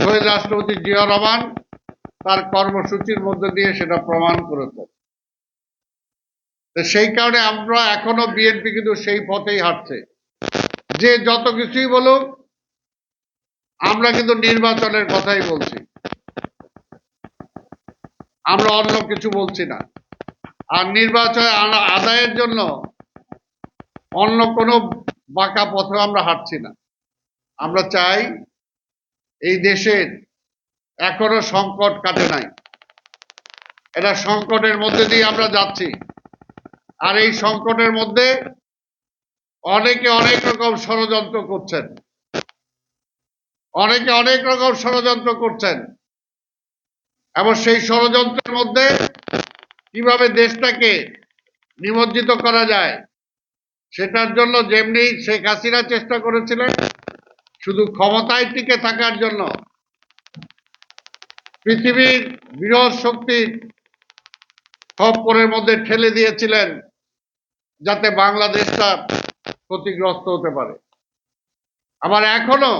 শহীদ রাষ্ট্রপতি জিয়া রহমান তার কর্মসূচির মধ্যে দিয়ে সেটা প্রমাণ করেছেন। সেই কারণে আমরা এখনও বিএনপি কিন্তু সেই পথেই হাঁটছে। যে যত কিছুই বলুক, আমরা কিন্তু নির্বাচনের কথাই বলছি। আমরা অন্য কিছু বলছি না। আর নির্বাচন আদায়ের জন্য অন্য কোনো বাঁকা পথে আমরা হাঁটছি না। আমরা চাই এই দেশের এখনও সংকট কাটে নাই। এটা সংকটের মধ্যে দিয়ে আমরা যাচ্ছি। আর এই সংকটের মধ্যে অনেকে অনেক রকম ষড়যন্ত্র করছেন। অনেকে অনেক রকম ষড়যন্ত্র করছেন। এবং সেই ষড়যন্ত্রের মধ্যে কীভাবে দেশটাকে নিমজ্জিত করা যায়, সেটার জন্য যেমনি শেখ হাসিনা চেষ্টা করেছিলেন শুধু ক্ষমতায় টিকে থাকার জন্য। পৃথিবীর বৃহৎ শক্তির খপ্পরের মধ্যে ঠেলে দিয়েছিলেন যাতে বাংলাদেশটা ক্ষতিগ্রস্ত হতে পারে। আবার এখনও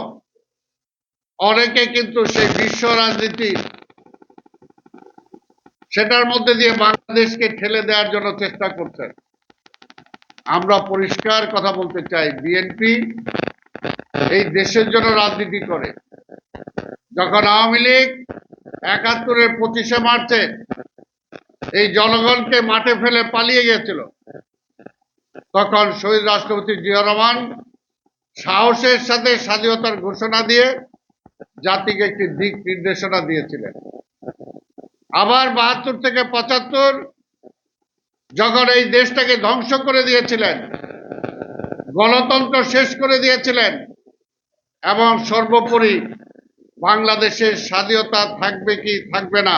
অনেকে কিন্তু সেই বিশ্ব রাজনীতি সেটার মধ্যে দিয়ে বাংলাদেশকে ঠেলে দেওয়ার জন্য চেষ্টা করছেন। আমরা পরিষ্কার কথা বলতে চাই, বিএনপি এই দেশের জন্য রাজনীতি করে। যখন আওয়ামী লীগ একাত্তরের পঁচিশে মার্চে এই জনগণকে মাঠে ফেলে পালিয়ে গেছিল, তখন শহীদ রাষ্ট্রপতি জিয়া রহমান সাহসের সাথে স্বাধীনতার ঘোষণা দিয়ে জাতিকে একটি দিক নির্দেশনা দিয়েছিলেন। আবার বাহাত্তর থেকে পঁচাত্তর যখন এই দেশটাকে ধ্বংস করে দিয়েছিলেন গণতন্ত্র শেষ করে দিয়েছিলেন এবং সর্বোপরি বাংলাদেশের স্বাধীনতা থাকবে কি থাকবে না,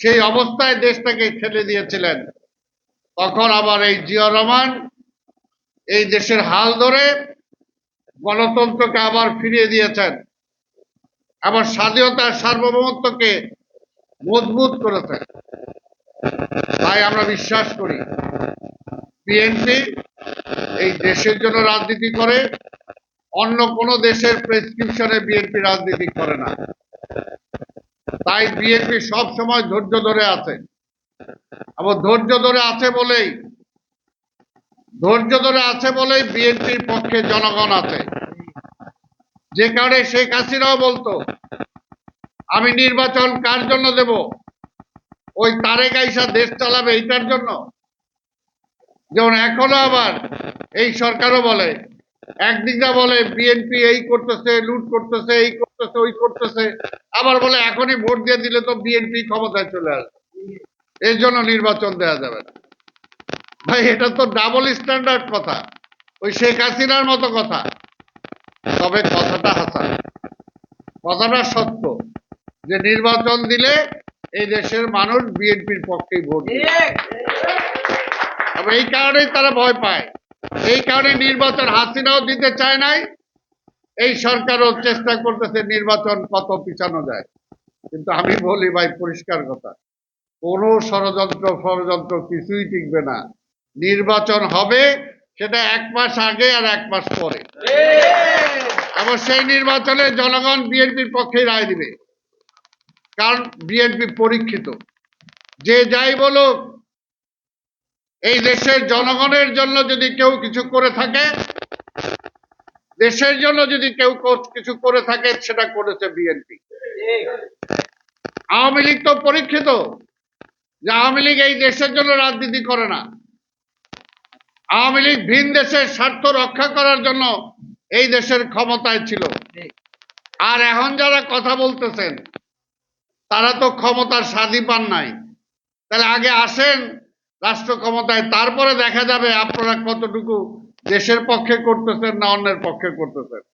সেই অবস্থায় দেশটাকে ঠেলে দিয়েছিলেন। তখন আবার এই জিয়া রহমান এই দেশের হাল ধরে গণতন্ত্রকে আবার ফিরিয়ে দিয়েছেন, আবার স্বাধীনতার সার্বভৌমত্বকে মজবুত করেছেন। তাই আমরা বিশ্বাস করি, বিএনপি এই দেশের জন্য রাজনীতি করে, অন্য কোনো দেশের প্রেসক্রিপশনে বিএনপি রাজনীতি করে না। তাই বিএনপি সব সময় ধৈর্য ধরে আছে। আবার ধৈর্য ধরে আছে বলেই, ধৈর্য ধরে আছে বলেই বিএনপির পক্ষে জনগণ আছে। যে কারণে শেখ হাসিনাও বলতো, আমি নির্বাচন কার জন্য দেব? ওই তারেক আইসা দেশ চালাবে এইটার জন্য? যেমন এখনও আবার এই সরকারও বলে একদিকে বলে বিএনপি এই করতেছে, লুট করতেছে, এই করতেছে, ওই করতেছে, আবার বলে এখনই ভোট দিয়ে দিলে তো বিএনপি ক্ষমতায় চলে আসবে। এর জন্য নির্বাচন দেওয়া যাবে ভাই, এটা তো ডাবল স্ট্যান্ডার্ড কথা। ওই শেখ হাসিনার মতো কথা। তবে কথাটা হাসান। কথাটা সত্য যে নির্বাচন দিলে এই দেশের মানুষ বিএনপির পক্ষেই ভোট দেবে। এবং এই কারণেই তারা ভয় পায়। এই কারণে নির্বাচন হাসিনাও দিতে চায় নাই। এই সরকারও চেষ্টা করতেছে নির্বাচন কত পিছানো যায়। কিন্তু আমি বলি ভাই, পরিষ্কার কথা। কোন ষড়যন্ত্র ষড়যন্ত্র কিছুই টিকবে না। নির্বাচন হবে সেটা এক মাস আগে আর এক মাস পরে। এবং সেই নির্বাচনে জনগণ বিএনপির পক্ষে রায় দিবে। কারণ বিএনপি পরীক্ষিত। যে যাই বলুক এই দেশের জনগণের জন্য যদি কেউ কিছু করে থাকে, দেশের জন্য যদি কেউ কিছু করে থাকে, সেটা করেছে বিএনপি। আওয়ামী লীগ তো পরীক্ষিত, যে আওয়ামী লীগ এই দেশের জন্য রাজনীতি করে না। আওয়ামী লীগ ভিন দেশের স্বার্থ রক্ষা করার জন্য এই দেশের ক্ষমতায় ছিল। আর এখন যারা কথা বলতেছেন, তারা তো ক্ষমতার স্বাদই পান নাই। তাহলে আগে আসেন রাষ্ট্র ক্ষমতায় তারপরে দেখা যাবে আপনারা কতটুকু দেশের পক্ষে করতেছেন না অন্যের পক্ষে করতেছেন।